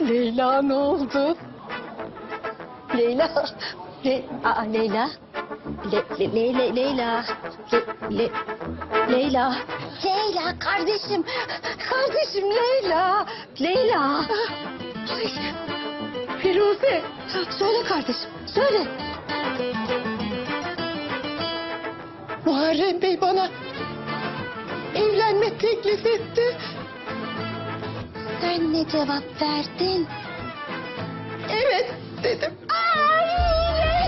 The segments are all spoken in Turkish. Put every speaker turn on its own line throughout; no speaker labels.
Leyla ne oldu? Leyla. Le Aa, Leyla. Le Le Le Le Leyla. Le Le Leyla. Leyla kardeşim. Kardeşim Leyla. Leyla. Ay, Firuze. Söyle kardeşim. Söyle. Muharrem Bey bana evlenme teklif etti. Sen ne cevap verdin? Evet dedim. Ay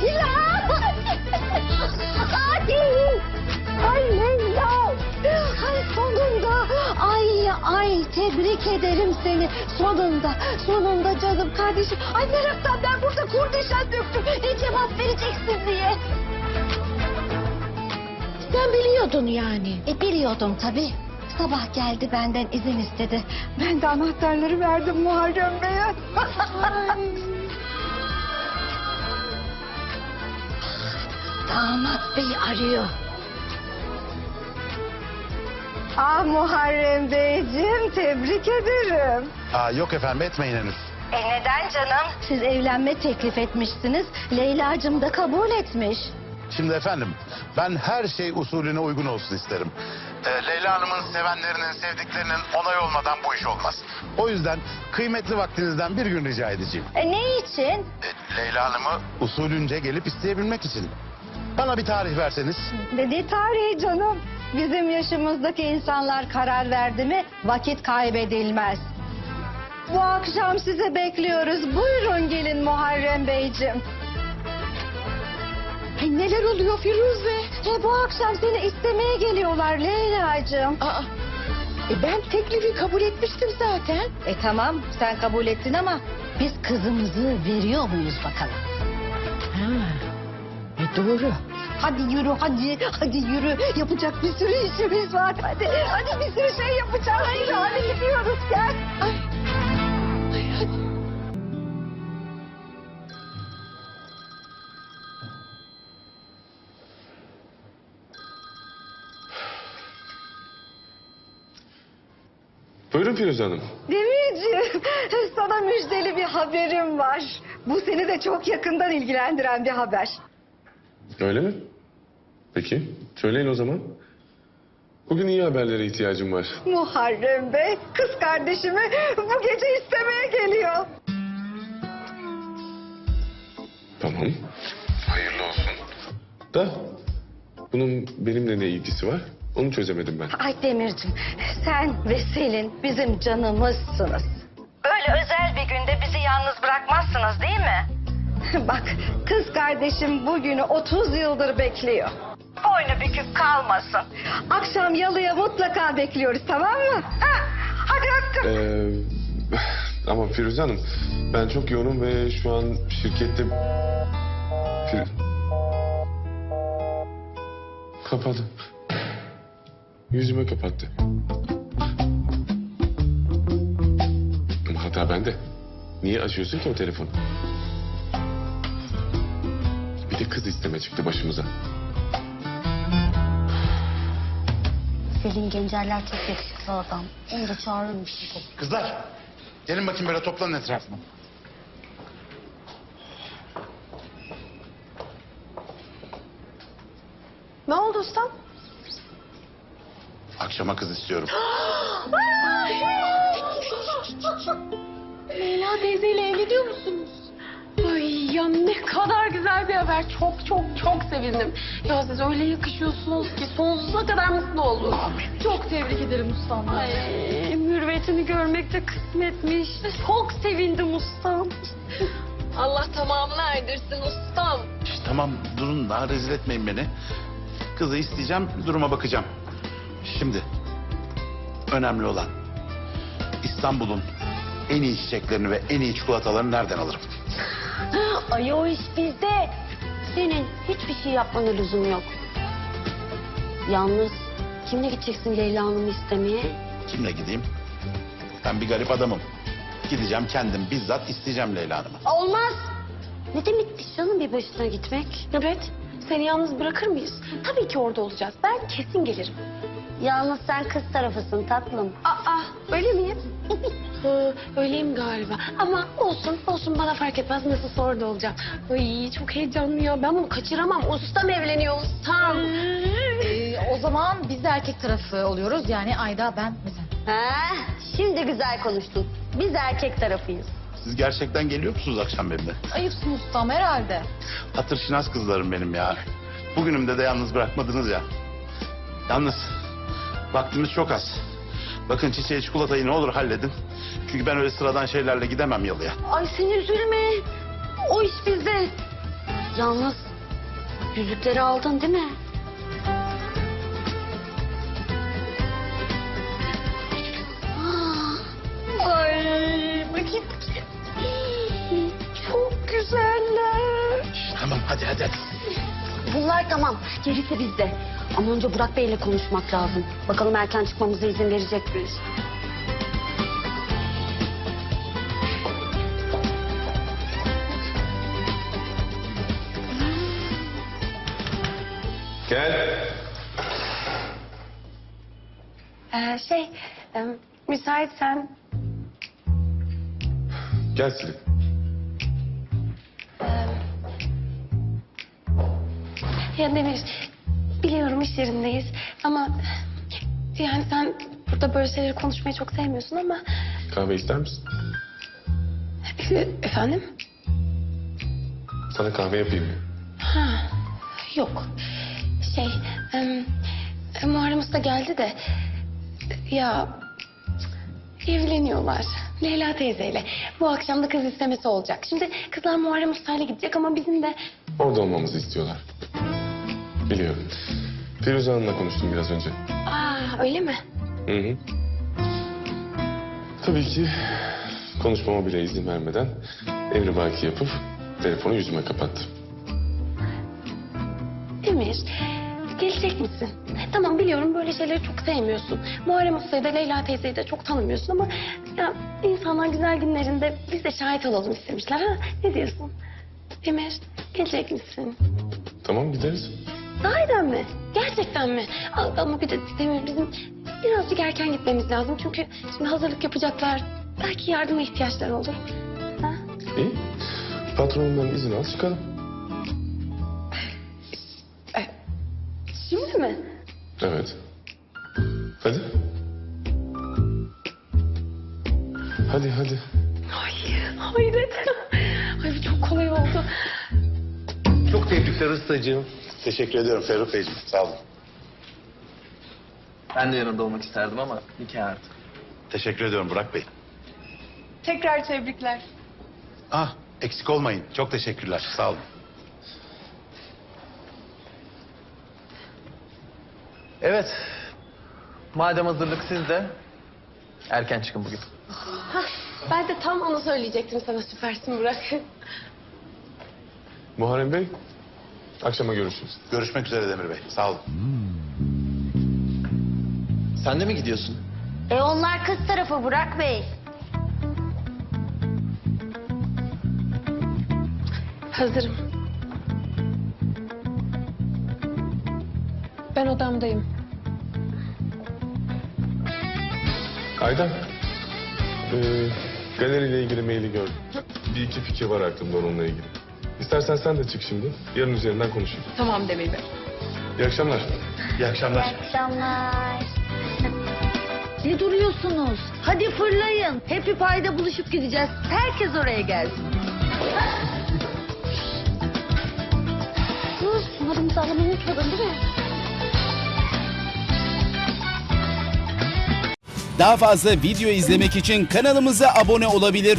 Leyla! Hadi! Ay Leyla! Ay sonunda! Ay ay tebrik ederim seni. Sonunda, sonunda canım kardeşim. Ay meraktan ben burada kurdişen döktüm. Ne cevap vereceksin diye. Sen biliyordun yani. E biliyordum tabii. Sabah geldi benden izin istedi. Ben de anahtarları verdim Muharrem Bey'e. Damat Bey arıyor. Ah Muharrem Beyciğim tebrik ederim.
Aa, yok efendim etmeyin henüz.
E neden canım? Siz evlenme teklif etmişsiniz. Leyla'cığım da kabul etmiş.
Şimdi efendim ben her şey usulüne uygun olsun isterim. Ee, Leyla Hanım'ın sevenlerinin, sevdiklerinin onay olmadan bu iş olmaz. O yüzden kıymetli vaktinizden bir gün rica edeceğim.
E ne için?
Ee, Leyla Hanım'ı usulünce gelip isteyebilmek için. Bana bir tarih verseniz.
Dedi tarihi canım. Bizim yaşımızdaki insanlar karar verdi mi vakit kaybedilmez. Bu akşam sizi bekliyoruz. Buyurun gelin Muharrem Beyciğim. Ay neler oluyor Firuze? E, bu akşam seni istemeye geliyorlar Leyla'cığım.
Aa, e ben teklifi kabul etmiştim zaten.
E tamam sen kabul ettin ama biz kızımızı veriyor muyuz bakalım?
Ha, e doğru.
Hadi yürü hadi hadi yürü yapacak bir sürü işimiz var hadi hadi bir sürü şey yapacağız yürü hadi gidiyoruz gel.
Ay
Buyurun Firuze Hanım.
Demirciğim sana müjdeli bir haberim var. Bu seni de çok yakından ilgilendiren bir haber.
Öyle mi? Peki, söyleyin o zaman. Bugün iyi haberlere ihtiyacım var.
Muharrem Bey kız kardeşimi bu gece istemeye geliyor.
Tamam. Hayırlı olsun. Da bunun benimle ne ilgisi var? Onu çözemedim ben.
Ay Demirciğim sen ve Selin bizim canımızsınız. Böyle özel bir günde bizi yalnız bırakmazsınız değil mi? Bak kız kardeşim bugünü 30 yıldır bekliyor. Boynu bükük kalmasın. Akşam yalıya mutlaka bekliyoruz tamam mı? Ha, hadi öptüm.
Ee, ama Firuze Hanım, ben çok yoğunum ve şu an şirkette... Fir... Kapadı. Yüzüme kapattı. Ama hata bende. Niye açıyorsun ki o telefonu? Bir de kız isteme çıktı başımıza.
Selin Gencerler çok yakışıklı adam. Onu da çağırırmış.
Kızlar gelin bakayım böyle toplanın etrafıma.
Ne oldu ustam?
Akşama kız istiyorum.
Leyla teyzeyle evleniyor musunuz? Ay ya ne kadar güzel bir haber. Çok çok çok sevindim. Ya siz öyle yakışıyorsunuz ki sonsuza kadar mutlu oldum. Çok tebrik ederim ustam. Ay, mürvetini görmek de kısmetmiş. Çok sevindim ustam. Allah tamamını erdirsin ustam.
Şş, tamam durun daha rezil etmeyin beni. Kızı isteyeceğim duruma bakacağım. Şimdi önemli olan İstanbul'un en iyi çiçeklerini ve en iyi çikolatalarını nereden alırım?
Ay o iş bizde. Senin hiçbir şey yapmana lüzum yok. Yalnız kimle gideceksin Leyla Hanım'ı istemeye?
Kimle gideyim? Ben bir garip adamım. Gideceğim kendim bizzat isteyeceğim Leyla Hanım'ı.
Olmaz. Ne demekmiş canım bir başına gitmek?
Evet. Seni yalnız bırakır mıyız? Tabii ki orada olacağız. Ben kesin gelirim.
Yalnız sen kız tarafısın tatlım.
Aa öyle miyim? Öyleyim galiba. Ama olsun olsun bana fark etmez nasıl sonra da olacağım. Ay çok heyecanlı ya. Ben bunu kaçıramam. Ustam evleniyor ustam.
Ee, o zaman biz de erkek tarafı oluyoruz. Yani Ayda, ben ve sen.
Ha, şimdi güzel konuştun. Biz erkek tarafıyız.
Siz gerçekten geliyor musunuz akşam benimle?
Ayıpsın ustam herhalde.
Hatır şinas kızlarım benim ya. Bugünümde de yalnız bırakmadınız ya. Yalnız vaktimiz çok az. Bakın çiçeği çikolatayı ne olur halledin. Çünkü ben öyle sıradan şeylerle gidemem yalıya.
Ay sen üzülme. O iş bizde. Yalnız yüzükleri aldın değil mi? Aa, Ay bakayım. Çok güzeller.
Tamam hadi hadi hadi.
Bunlar tamam. Gerisi bizde. Ama önce Burak Bey'le konuşmak lazım. Bakalım erken çıkmamıza izin verecek miyiz?
Gel.
Ee, şey e, müsaitsen
Gel Silip.
Ya Demir biliyorum iş yerindeyiz ama yani sen burada böyle şeyleri konuşmayı çok sevmiyorsun ama
Kahve ister misin?
E- efendim?
Sana kahve yapayım mı?
Ha, yok. Şey, e, Muharrem Usta geldi de ya evleniyorlar. Leyla teyzeyle. Bu akşam da kız istemesi olacak. Şimdi kızlar Muharrem Usta'yla gidecek ama bizim de
Orada olmamızı istiyorlar. Biliyorum. Firuze Hanım'la konuştum biraz önce.
Aa, öyle mi?
Hı hı. Tabii ki konuşmama bile izin vermeden emri baki yapıp telefonu yüzüme kapattı.
Demir, gelecek misin? Tamam biliyorum böyle şeyleri çok sevmiyorsun. Muharrem Usta'yı da Leyla teyzeyi de çok tanımıyorsun ama... ...ya insanlar güzel günlerinde biz de şahit olalım istemişler. Ha? Ne diyorsun? Demir, gelecek misin?
Tamam gideriz.
Sahiden mi? Gerçekten mi? A- Ama bir de Demir bizim birazcık erken gitmemiz lazım. Çünkü şimdi hazırlık yapacaklar. Belki yardıma ihtiyaçları olur. Ha?
İyi. Patronundan izin al çıkalım.
Şimdi mi?
Evet. Hadi. Hadi hadi.
Ay hayret. Ay bu çok kolay oldu.
Çok tebrikler ustacığım. Teşekkür ediyorum Ferruh Beyciğim. Sağ olun.
Ben de yanında olmak isterdim ama nikah artık.
Teşekkür ediyorum Burak Bey.
Tekrar tebrikler.
Ah eksik olmayın. Çok teşekkürler. Sağ olun.
Evet. Madem hazırlık sizde, erken çıkın bugün.
Ben de tam onu söyleyecektim sana süpersin Burak.
Muharrem Bey, akşama görüşürüz.
Görüşmek üzere Demir Bey. Sağ olun.
Sen de mi gidiyorsun?
E onlar kız tarafı Burak Bey.
Hazırım. Ben odamdayım.
Aydan, ee, galeriyle ilgili maili gördüm. Bir iki fikir var aklımda onunla ilgili. İstersen sen de çık şimdi. Yarın üzerinden konuşuruz.
Tamam Demir Bey.
İyi akşamlar.
İyi akşamlar.
Akşamlar.
Ne duruyorsunuz? Hadi fırlayın. Happy Pie'da buluşup gideceğiz. Herkes oraya gelsin.
Dur, numaramızı alamayı unutmadın değil mi?
Daha fazla video izlemek için kanalımıza abone olabilir.